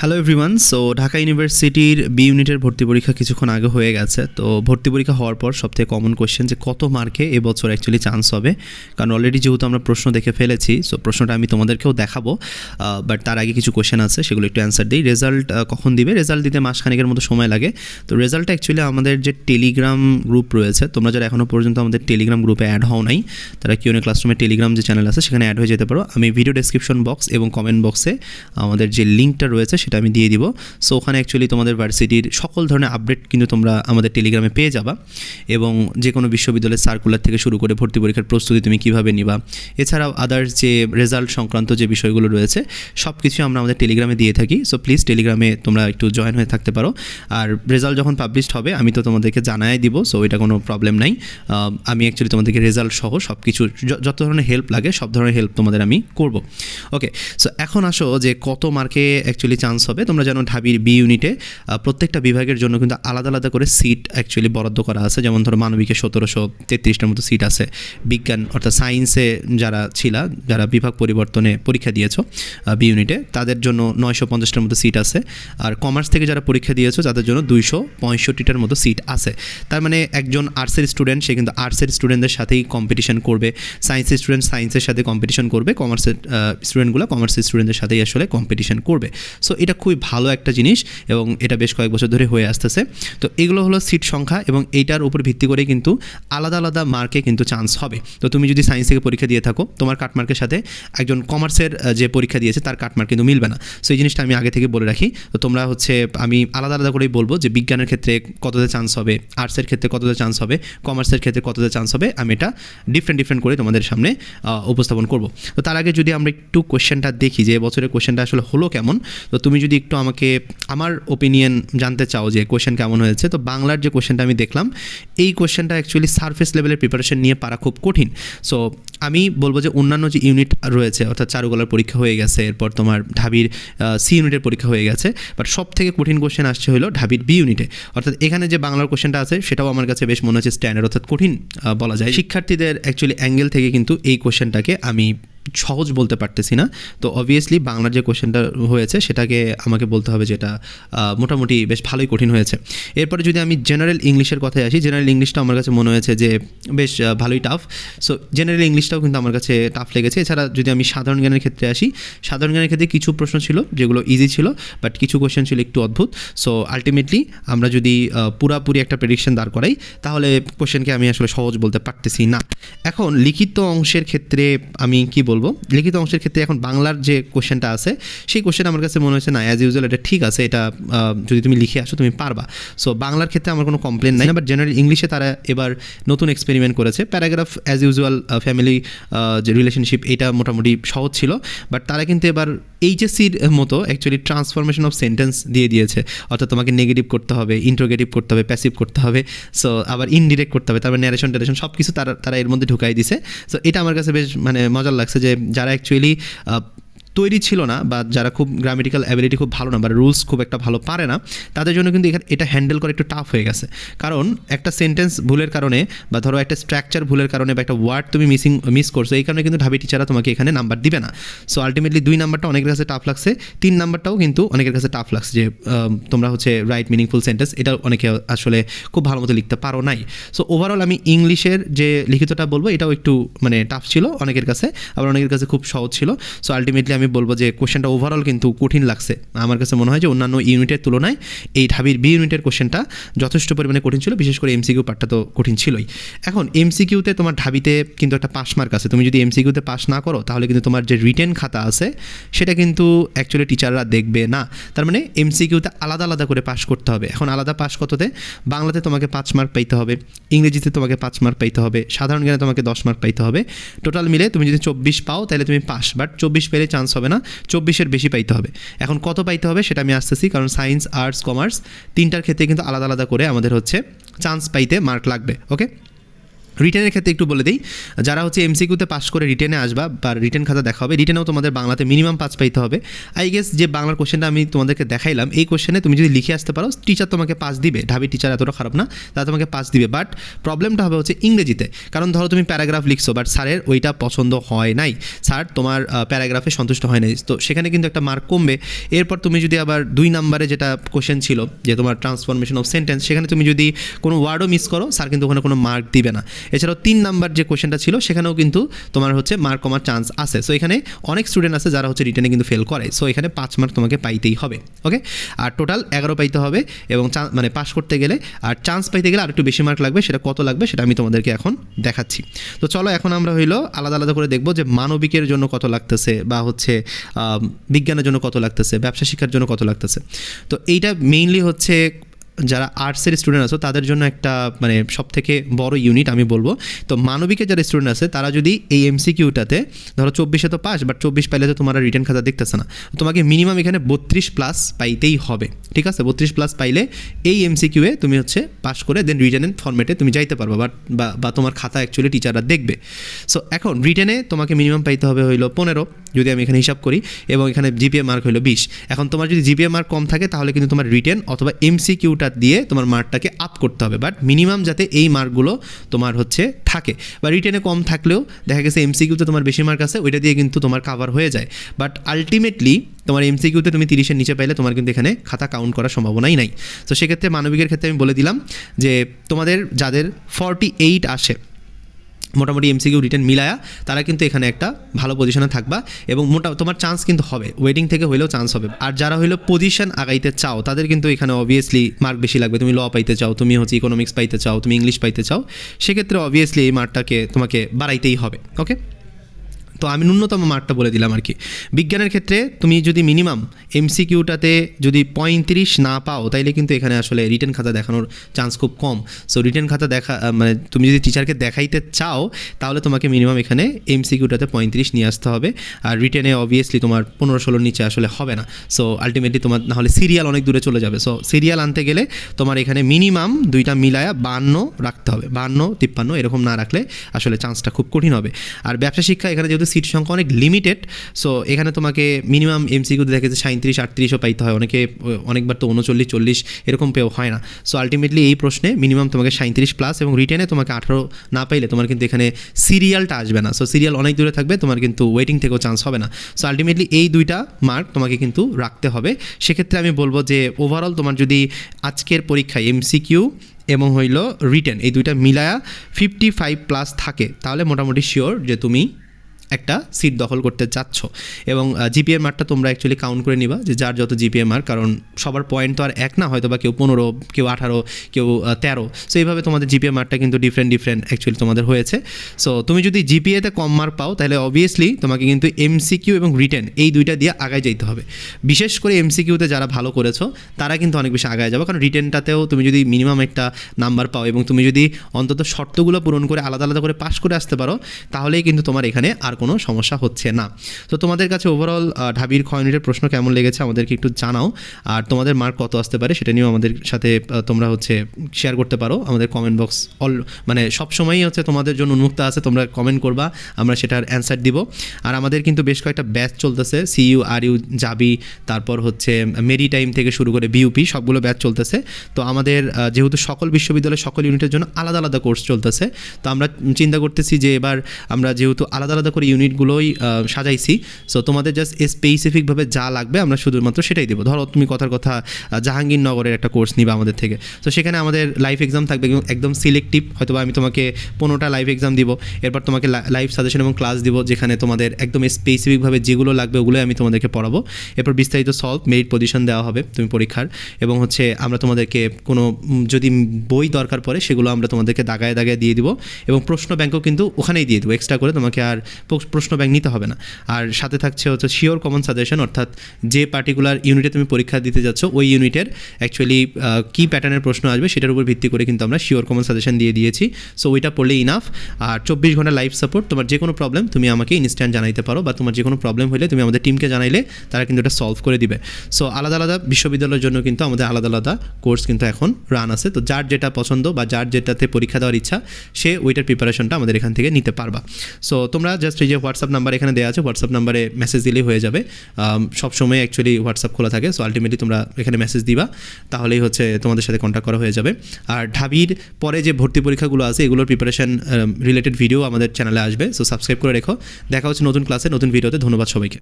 Hello everyone so Dhaka ইউনিভার্সিটির B ইউনিটের ভর্তি পরীক্ষা কিছুক্ষণ আগে হয়ে গেছে, তো ভর্তি পরীক্ষা হওয়ার পর সবথেকে কমন কোয়েশ্চেন যে কত মার্কে এবছর অ্যাকচুয়ালি চান্স হবে। কারণ অলরেডি যেহেতু আমরা প্রশ্ন দেখে ফেলেছি সো প্রশ্নটা আমি তোমাদেরকেও দেখাবো বাট তার আগে কিছু কোয়েশ্চেন আছে, সেগুলো একটু অ্যান্সার দিই। রেজাল্ট কখন দিবে? রেজাল্ট দিতে মাসখানেকের মতো সময় লাগে। তো রেজাল্টটা অ্যাকচুয়ালি আমাদের যে টেলিগ্রাম গ্রুপ রয়েছে, তোমরা যারা এখনও পর্যন্ত আমাদের টেলিগ্রাম গ্রুপে অ্যাড হও নাই, তারা কিউনে ক্লাসরুমের টেলিগ্রাম যে চ্যানেল আছে, সেখানে অ্যাড হয়ে যেতে পারো। আমি ভিডিও ডেসক্রিপশন বক্স এবং কমেন্ট বক্সে আমাদের যে লিঙ্কটা রয়েছে সেটা আমি দিয়ে দিব। সো ওখানে অ্যাকচুয়ালি তোমাদের ভার্সিটির সকল ধরনের আপডেট কিন্তু তোমরা আমাদের টেলিগ্রামে পেয়ে যাবা এবং যে কোনো বিশ্ববিদ্যালয়ের সার্কুলার থেকে শুরু করে ভর্তি পরীক্ষার প্রস্তুতি তুমি কীভাবে নিবা। এছাড়াও আদার্স যে রেজাল্ট সংক্রান্ত যে বিষয়গুলো রয়েছে সব কিছু আমরা আমাদের টেলিগ্রামে দিয়ে থাকি। সো প্লিজ টেলিগ্রামে তোমরা একটু জয়েন হয়ে থাকতে পারো। আর রেজাল্ট যখন পাবলিশড হবে, আমি তো তোমাদেরকে জানাই দিব সো এটা কোনো প্রবলেম নাই। আমি অ্যাকচুয়ালি তোমাদেরকে রেজাল্ট সহ সব কিছু যত ধরনের হেল্প লাগে, সব ধরনের হেল্প তোমাদের আমি করব। ওকে সো এখন আসো যে কত মার্কে অ্যাকচুয়ালি চান্স হবে। তোমরা জানো ঢাবির বি ইউনিটে প্রত্যেকটা বিভাগের জন্য কিন্তু আলাদা আলাদা করে সিট অ্যাকচুয়ালি বরাদ্দ করা আছে। যেমন ধরো মানবিকে সতেরোশো তেত্রিশটার মতো সিট আছে। বিজ্ঞান অর্থাৎ সায়েন্সে যারা ছিলা, যারা বিভাগ পরিবর্তনে পরীক্ষা দিয়েছ বি ইউনিটে তাদের জন্য নয়শো পঞ্চাশটার মতো সিট আছে। আর কমার্স থেকে যারা পরীক্ষা দিয়েছ, তাদের জন্য দুইশো পঁয়ষট্টিটার মতো সিট আছে। তার মানে একজন আর্টসের স্টুডেন্ট সে কিন্তু আর্টসের স্টুডেন্টদের সাথেই কম্পিটিশন করবে। সায়েন্সের স্টুডেন্ট সায়েন্সের সাথে কম্পিটিশন করবে। কমার্সের স্টুডেন্টগুলো কমার্সের স্টুডেন্টদের সাথেই আসলে কম্পিটিশন করবে। সো এটা খুবই ভালো একটা জিনিস এবং এটা বেশ কয়েক বছর ধরে হয়ে আসতেছে। তো এগুলো হলো সিট সংখ্যা এবং এইটার উপর ভিত্তি করে কিন্তু আলাদা আলাদা মার্কে কিন্তু চান্স হবে। তো তুমি যদি সায়েন্স থেকে পরীক্ষা দিয়ে থাকো, তোমার কাটমার্কের সাথে একজন কমার্সের যে পরীক্ষা দিয়েছে তার কাটমার্ক কিন্তু মিলবে না। সো এই জিনিসটা আমি আগে থেকে বলে রাখি। তো তোমরা হচ্ছে, আমি আলাদা আলাদা করেই বলব যে বিজ্ঞানের ক্ষেত্রে কতটা চান্স হবে আর্টসের ক্ষেত্রে কতটা চান্স হবে কমার্সের ক্ষেত্রে কতটা চান্স হবে, আমি এটা ডিফারেন্ট ডিফারেন্ট করে তোমাদের সামনে উপস্থাপন করব। তো তার আগে যদি আমরা একটু কোয়েশ্চেনটা দেখি যে বছরের কোয়েশ্চেনটা আসলে হলো কেমন, তো তুমি যদি একটু আমাকে আমার ওপিনিয়ন জানতে চাও যে কোশ্চেন কেমন হয়েছে, তো বাংলার যে কোশ্চেনটা আমি দেখলাম, এই কোশ্চেনটা অ্যাকচুয়ালি সার্ফেস লেভেলের প্রিপারেশন নিয়ে পারা খুব কঠিন। সো আমি বলব যে অন্যান্য যে ইউনিট রয়েছে, অর্থাৎ চারুকলার পরীক্ষা হয়ে গেছে, এরপর তোমার ঢাবির সি ইউনিটের পরীক্ষা হয়ে গেছে বাট সব থেকে কঠিন কোশ্চেন আসছে হলো ঢাবির বি ইউনিটে অর্থাৎ এখানে যে বাংলার কোশ্চেনটা আছে, সেটাও আমার কাছে বেশ মনে হচ্ছে স্ট্যান্ডার্ড অর্থাৎ কঠিন বলা যায়। শিক্ষার্থীদের অ্যাকচুয়ালি অ্যাঙ্গেল থেকে কিন্তু এই কোশ্চেনটাকে আমি সহজ বলতে পারতেছি না। তো অবভিয়াসলি বাংলার যে কোশ্চেনটা হয়েছে, সেটাকে আমাকে বলতে হবে যেটা মোটামুটি বেশ ভালোই কঠিন হয়েছে। এরপরে যদি আমি জেনারেল ইংলিশের কথায় আসি জেনারেল ইংলিশটা আমার কাছে মনে হয়েছে যে বেশ ভালোই টাফ সো জেনারেল ইংলিশটাও কিন্তু আমার কাছে টাফ লেগেছে। এছাড়া যদি আমি সাধারণ জ্ঞানের ক্ষেত্রে আসি, সাধারণ জ্ঞানের ক্ষেত্রে কিছু প্রশ্ন ছিল, যেগুলো ইজি ছিল বাট কিছু কোশ্চেন ছিল একটু অদ্ভুত। সো আলটিমেটলি আমরা যদি পুরাপুরি একটা প্রেডিকশন দাঁড় করাই, তাহলে কোশ্চেনকে আমি আসলে সহজ বলতে পারতেছি না। এখন লিখিত অংশের ক্ষেত্রে আমি কি বলব? লিখিত অংশের ক্ষেত্রে এখন বাংলার যে কোশ্চেনটা আছে, সেই কোশ্চেন আমার কাছে মনে হয়েছে, না অ্যাজ ইউজুয়াল এটা ঠিক আছে, এটা যদি তুমি লিখে আসো, তুমি পারবা। সো বাংলার ক্ষেত্রে আমার কোনো কমপ্লেন নাই। বাট জেনারেল ইংলিশে তারা এবার নতুন এক্সপেরিমেন্ট করেছে। প্যারাগ্রাফ অ্যাজ ইউজুয়াল ফ্যামিলি যে রিলেশনশিপ এটা মোটামুটি সহজ ছিল। বাট তারা কিন্তু এবার এইচএসসির মতো অ্যাকচুয়ালি ট্রান্সফরমেশন অফ সেন্টেন্স দিয়ে দিয়েছে। অর্থাৎ তোমাকে নেগেটিভ করতে হবে ইন্ট্রোগেটিভ করতে হবে প্যাসিভ করতে হবে। সো আবার ইনডিরেক্ট করতে হবে তারপর ন্যারেশন ট্যারেশন সব কিছু তারা তারা এর মধ্যে ঢুকাই দিছে। সো এটা আমার কাছে বেশ মানে মজার লাগছে যে যারা অ্যাকচুয়ালি তৈরি ছিল না বা যারা খুব গ্রামেটিক্যাল অ্যাবিলিটি খুব ভালো না বা রুলস খুব একটা ভালো পারে না, তাদের জন্য কিন্তু এখানে এটা হ্যান্ডেল করা একটু টাফ হয়ে গেছে। কারণ একটা সেন্টেন্স ভুলের কারণে বা ধরো একটা স্ট্রাকচার ভুলের কারণে বা একটা ওয়ার্ড তুমি মিসিং মিস করছ, এই কারণে কিন্তু ঢাবি টিচাররা তোমাকে এখানে নাম্বার দিবে না। সো আলটিমেটলি দুই নাম্বারটা অনেকের কাছে টাফ লাগছে, তিন নাম্বারটাও কিন্তু অনেকের কাছে টাফ লাগছে যে তোমরা হচ্ছে রাইট মিনিংফুল সেন্টেন্স এটা অনেকে আসলে খুব ভালো মতো লিখতে পারো নাই। সো ওভারঅল আমি ইংলিশের যে লিখিতটা বলব, এটাও একটু মানে টাফ ছিল অনেকের কাছে, আবার অনেকের কাছে খুব সহজ ছিল। সো আলটিমেটলি আমি বলব যে কোশ্চেনটা ওভারঅল কিন্তু কঠিন লাগছে। আমার কাছে মনে হয় যে অন্যান্য ইউনিটের তুলনায় এই ঢাবির বি ইউনিটের কোশ্চেনটা যথেষ্ট পরিমাণে কঠিন ছিল, বিশেষ করে এমসিকিউ পার্টটা তো কঠিন ছিলই। এখন এমসিকিউতে তোমার ঢাবিতে কিন্তু একটা পাস মার্ক আছে। তুমি যদি এমসিকিউতে পাস না করো, তাহলে কিন্তু তোমার যে রিটেন খাতা আছে, সেটা কিন্তু অ্যাকচুয়ালি টিচাররা দেখবে না। তার মানে এমসিকিউতে আলাদা আলাদা করে পাস করতে হবে। এখন আলাদা পাস কততে? বাংলাতে তোমাকে পাঁচ মার্ক পাইতে হবে, ইংরেজিতে তোমাকে পাঁচ মার্ক পাইতে হবে, সাধারণ জ্ঞানে তোমাকে দশ মার্ক পাইতে হবে। টোটাল মিলে তুমি যদি চব্বিশ পাও, তাহলে তুমি পাস। বাট চব্বিশ পেলে চান্স হবে না, চব্বিশের বেশি পাইতে হবে। এখন কত পাইতে হবে সেটা আমি আসতেছি, কারণ সায়েন্স, আর্টস, কমার্স তিনটার ক্ষেত্রে কিন্তু আলাদা আলাদা করে আমাদের হচ্ছে চান্স পাইতে মার্ক লাগবে ওকে রিটেনের ক্ষেত্রে একটু বলে দিই, যারা হচ্ছে এমসিকিউতে পাস করে রিটেনে আসবা বা রিটেন খাতা দেখা হবে রিটেনেও তোমাদের বাংলাতে মিনিমাম পাঁচ পাইতে হবে। আই গেস যে বাংলার কোশ্চেনটা আমি তোমাদেরকে দেখাইলাম, এই কোশ্চেনে তুমি যদি লিখে আসতে পারো টিচার তোমাকে পাস দিবে। ঢাবি টিচার এতটা খারাপ না, তারা তোমাকে পাস দিবে। বাট প্রবলেমটা হবে হচ্ছে ইংরেজিতে। কারণ ধরো তুমি প্যারাগ্রাফ লিখছো বাট স্যারের ওইটা পছন্দ হয় নাই। স্যার তোমার প্যারাগ্রাফে সন্তুষ্ট হয় নাই। তো সেখানে কিন্তু একটা মার্ক কমবে। এরপর তুমি যদি আবার দুই নাম্বারে যেটা কোশ্চেন ছিল, যে তোমার ট্রান্সফরমেশন অফ সেন্টেন্স সেখানে তুমি যদি কোনো ওয়ার্ডও মিস করো, স্যার কিন্তু ওখানে কোনো মার্ক দিবে না। এছাড়াও তিন নাম্বার যে কোশ্চেনটা ছিল, সেখানেও কিন্তু তোমার হচ্ছে মার্ক কমার চান্স আছে। সো এখানে অনেক স্টুডেন্ট আছে যারা হচ্ছে রিটেনে কিন্তু ফেল করে। সো এখানে পাঁচ মার্ক তোমাকে পাইতেই হবে ওকে আর টোটাল এগারো পাইতে হবে এবং মানে পাস করতে গেলে, আর চান্স পাইতে গেলে আর একটু বেশি মার্ক লাগবে, সেটা কত লাগবে সেটা আমি তোমাদেরকে এখন দেখাচ্ছি। তো চলো, এখন আমরা হইল আলাদা আলাদা করে দেখব যে মানবিকের জন্য কত লাগতেছে বা হচ্ছে বিজ্ঞানের জন্য কত লাগতেছে, ব্যবসা শিক্ষার জন্য কত লাগতেছে। তো এইটা মেইনলি হচ্ছে যারা আর্টসের স্টুডেন্ট আছো, তাদের জন্য একটা মানে সব থেকে বড় ইউনিট আমি বলব। তো মানবিকের যারা স্টুডেন্ট আছে, তারা যদি এই এমসিকিউটাতে ধরো চব্বিশে তো পাস বাট চব্বিশ পাইলে তো তোমার রিটার্ন খাতা দেখতেছে না। তোমাকে মিনিমাম এখানে বত্রিশ প্লাস পাইতেই হবে, ঠিক আছে? বত্রিশ প্লাস পাইলে এই এমসিকিউয়ে তুমি হচ্ছে পাস করে দেন রিটার্নের ফর্মেটে তুমি যাইতে পারবা বাট বা তোমার খাতা অ্যাকচুয়ালি টিচাররা দেখবে। সো এখন রিটেনে তোমাকে মিনিমাম পাইতে হবে হইল পনেরো, যদি আমি এখানে হিসাব করি, এবং এখানে জিপিএ মার্ক হইল বিশ। এখন তোমার যদি জিপিএ মার্ক কম থাকে, তাহলে কিন্তু তোমার রিটেন অথবা এমসিকিউটা দিয়ে তোমার মার্কটাকে আপ করতে হবে। বাট মিনিমাম যাতে এই মার্কগুলো তোমার হচ্ছে থাকে। বা রিটেনে কম থাকলেও দেখা গেছে এমসিকিউতে তোমার বেশি মার্ক আছে, ওইটা দিয়ে কিন্তু তোমার কাভার হয়ে যায়। বাট আলটিমেটলি তোমার এমসিকিউতে তুমি তিরিশের নিচে পাইলে তোমার কিন্তু এখানে খাতা কাউন্ট করার সম্ভাবনাই নাই। তো সেক্ষেত্রে মানবিকের ক্ষেত্রে আমি বলে দিলাম যে তোমাদের যাদের ফর্টি এইট আসে মোটামুটি এমসিকিউ রিটার্ন মিলায়া, তারা কিন্তু এখানে একটা ভালো পজিশনে থাকবা এবং মোটা তোমার চান্স কিন্তু হবে। ওয়েটিং থেকে হইলেও চান্স হবে। আর যারা হইল পজিশন আগাইতে চাও, তাদের কিন্তু এখানে অবভিয়াসলি মার্ক বেশি লাগবে। তুমি ল পাইতে চাও, তুমি হচ্ছে ইকোনমিক্স পাইতে চাও, তুমি ইংলিশ পাইতে চাও, সেক্ষেত্রে অবভিয়াসলি এই মার্কটাকে তোমাকে বাড়াইতেই হবে ওকে তো আমি ন্যূনতম মার্কটা বলে দিলাম আর কি। বিজ্ঞানের ক্ষেত্রে তুমি যদি মিনিমাম এমসিকিউটাতে যদি পঁয়ত্রিশ না পাও, তাইলে কিন্তু এখানে আসলে রিটেন খাতা দেখানোর চান্স খুব কম। সো রিটেন খাতা দেখা মানে তুমি যদি টিচারকে দেখাইতে চাও, তাহলে তোমাকে মিনিমাম এখানে এমসিকিউটাতে পঁয়ত্রিশ নিয়ে আসতে হবে। আর রিটেনে অবভিয়াসলি তোমার পনেরো ষোলোর নিচে আসলে হবে না। সো আলটিমেটলি তোমার নাহলে সিরিয়াল অনেক দূরে চলে যাবে। সো সিরিয়াল আনতে গেলে তোমার এখানে মিনিমাম দুইটা মিলায়া বান্ন রাখতে হবে। বান্ন, তিপ্পান্ন এরকম না রাখলে আসলে চান্সটা খুব কঠিন হবে। আর ব্যবসা শিক্ষা এখানে যেহেতু সিট সংখ্যা অনেক লিমিটেড সো এখানে তোমাকে মিনিমাম এমসিকিউতে দেখে যে সাঁত্রিশ আটত্রিশও পাইতে হয়। অনেকে, অনেকবার তো উনচল্লিশ, চল্লিশ এরকম পেও হয় না। সো আলটিমেটলি এই প্রশ্নে মিনিমাম তোমাকে সাঁত্রিশ প্লাস এবং রিটেনে তোমাকে আঠারো না পাইলে তোমার কিন্তু এখানে সিরিয়ালটা আসবে না। সো সিরিয়াল অনেক দূরে থাকবে, তোমার কিন্তু ওয়েটিং থেকেও চান্স হবে না। সো আলটিমেটলি এই দুইটা মার্ক তোমাকে কিন্তু রাখতে হবে। সেক্ষেত্রে আমি বলব যে ওভারঅল তোমার যদি আজকের পরীক্ষায় এমসিকিউ এবং হইল রিটেন এই দুইটা মিলায়া ফিফটি ফাইভ প্লাস থাকে, তাহলে মোটামুটি শিওর যে তুমি একটা সিট দখল করতে চাচ্ছ। এবং জিপিএ মার্কটা তোমরা অ্যাকচুয়ালি কাউন্ট করে নিবা যে যার যত জিপিএ মার্ক কারণ সবার পয়েন্ট তো আর এক না হয়তো বা কেউ পনেরো, কেউ আঠারো, কেউ তেরো। সো এইভাবে তোমাদের জিপিএ মার্কটা কিন্তু ডিফারেন্ট ডিফারেন্ট অ্যাকচুয়ালি তোমাদের হয়েছে। সো তুমি যদি জিপিএতে কম মার্ক পাও, তাহলে অবভিয়াসলি তোমাকে কিন্তু এমসিকিউ এবং রিটেন এই দুইটা দিয়ে আগায় যেতে হবে। বিশেষ করে এমসিকিউতে যারা ভালো করেছ, তারা কিন্তু অনেক বেশি আগায় যাবে। কারণ রিটেনটাতেও তুমি যদি মিনিমাম একটা নাম্বার পাও এবং তুমি যদি অন্তত শর্তগুলো পূরণ করে আলাদা আলাদা করে পাস করে আসতে পারো, তাহলেই কিন্তু তোমার এখানে আর কোনো সমস্যা হচ্ছে না। তো তোমাদের কাছে ওভারঅল ঢাবির খ ইউনিটের প্রশ্ন কেমন লেগেছে আমাদেরকে একটু জানাও। আর তোমাদের মার্ক কত আসতে পারে সেটা নিয়েও আমাদের সাথে তোমরা হচ্ছে শেয়ার করতে পারো আমাদের কমেন্ট বক্স অল মানে সব সময়ই হচ্ছে তোমাদের জন্য উন্মুক্ত আছে, তোমরা কমেন্ট করবা, আমরা সেটার অ্যান্সার দিব। আর আমাদের কিন্তু বেশ কয়েকটা ব্যাচ চলতেছে সিইউ আর ইউ জাবি তারপর হচ্ছে মেরি টাইম থেকে শুরু করে বিউপি সবগুলো ব্যাচ চলতেছে। তো আমাদের যেহেতু সকল বিশ্ববিদ্যালয়, সকল ইউনিটের জন্য আলাদা আলাদা কোর্স চলতেছে, তো আমরা চিন্তা করতেছি যে এবার আমরা যেহেতু আলাদা আলাদা করে ইউনিটগুলোই সাজাইছি। সো তোমাদের জাস্ট স্পেসিফিকভাবে যা লাগবে আমরা শুধুমাত্র সেটাই দেবো। ধরো, তুমি কথার কথা জাহাঙ্গীরনগরের একটা কোর্স নিবা আমাদের থেকে। তো সেখানে আমাদের লাইফ এক্সাম থাকবে একদম- সিলেক্টিভ হয়তো আমি তোমাকে পনেরোটা লাইভ এক্সাম দিব। এরপর তোমাকে লাইভ সাজেশন এবং ক্লাস দিব, যেখানে তোমাদের একদম স্পেসিফিকভাবে যেগুলো লাগবে ওগুলোই আমি তোমাদেরকে পড়াবো। এরপর বিস্তারিত সলভ মেরিট পজিশন দেওয়া হবে তুমি পরীক্ষার। এবং হচ্ছে, আমরা তোমাদেরকে কোনো যদি বই দরকার পড়ে, সেগুলো আমরা তোমাদেরকে দাগায় দাগায় দিয়ে দিব। এবং প্রশ্ন ব্যাংকও কিন্তু ওখানেই দিয়ে দেবো। এক্সট্রা করে তোমাকে আর প্রশ্ন ব্যাংক নিতে হবে না। আর সাথে থাকছে হচ্ছে শিওর কমন সাজেশন অর্থাৎ যে পার্টিকুলার ইউনিটে তুমি পরীক্ষা দিতে যাচ্ছ, ওই ইউনিটের অ্যাকচুয়ালি কী প্যাটার্নের প্রশ্ন আসবে সেটার উপর ভিত্তি করে কিন্তু আমরা শিওর কমন সাজেশন দিয়ে দিয়েছি। সো ওইটা পড়লে ইনাফ আর চব্বিশ ঘণ্টা লাইফ সাপোর্ট তোমার যে কোনো প্রবলেম তুমি আমাকে ইনস্ট্যান্ট জানাইতে পারো, বা তোমার যে কোনো প্রবলেম হলে তুমি আমাদের টিমকে জানাইলে তারা কিন্তু এটা সলভ করে দিবে। সো আলাদা আলাদা বিশ্ববিদ্যালয়ের জন্য কিন্তু আমাদের আলাদা আলাদা কোর্স কিন্তু এখন রান আছে। তো যার যেটা পছন্দ বা যার যেটাতে পরীক্ষা দেওয়ার ইচ্ছা, সে ওইটার প্রিপারেশনটা আমাদের এখান থেকে নিতে পারবা। সো তোমরা জাস্ট যে হোয়াটসঅ্যাপ নাম্বার এখানে দেওয়া আছে হোয়াটসঅ্যাপ নাম্বারে মেসেজ দিলেই হয়ে যাবে। সব সময় অ্যাকচুয়ালি হোয়াটসঅ্যাপ খোলা থাকে সো আলটিমেটলি তোমরা এখানে মেসেজ দিবা, তাহলেই হচ্ছে তোমাদের সাথে কন্ট্যাক্ট করা হয়ে যাবে। আর ঢাবির পরে যে ভর্তি পরীক্ষাগুলো আছে, এগুলোর প্রিপারেশন রিলেটেড ভিডিও আমাদের চ্যানেলে আসবে সো সাবস্ক্রাইব করে রেখো। দেখা হচ্ছে নতুন ক্লাসে নতুন ভিডিওতে ধন্যবাদ সবাইকে।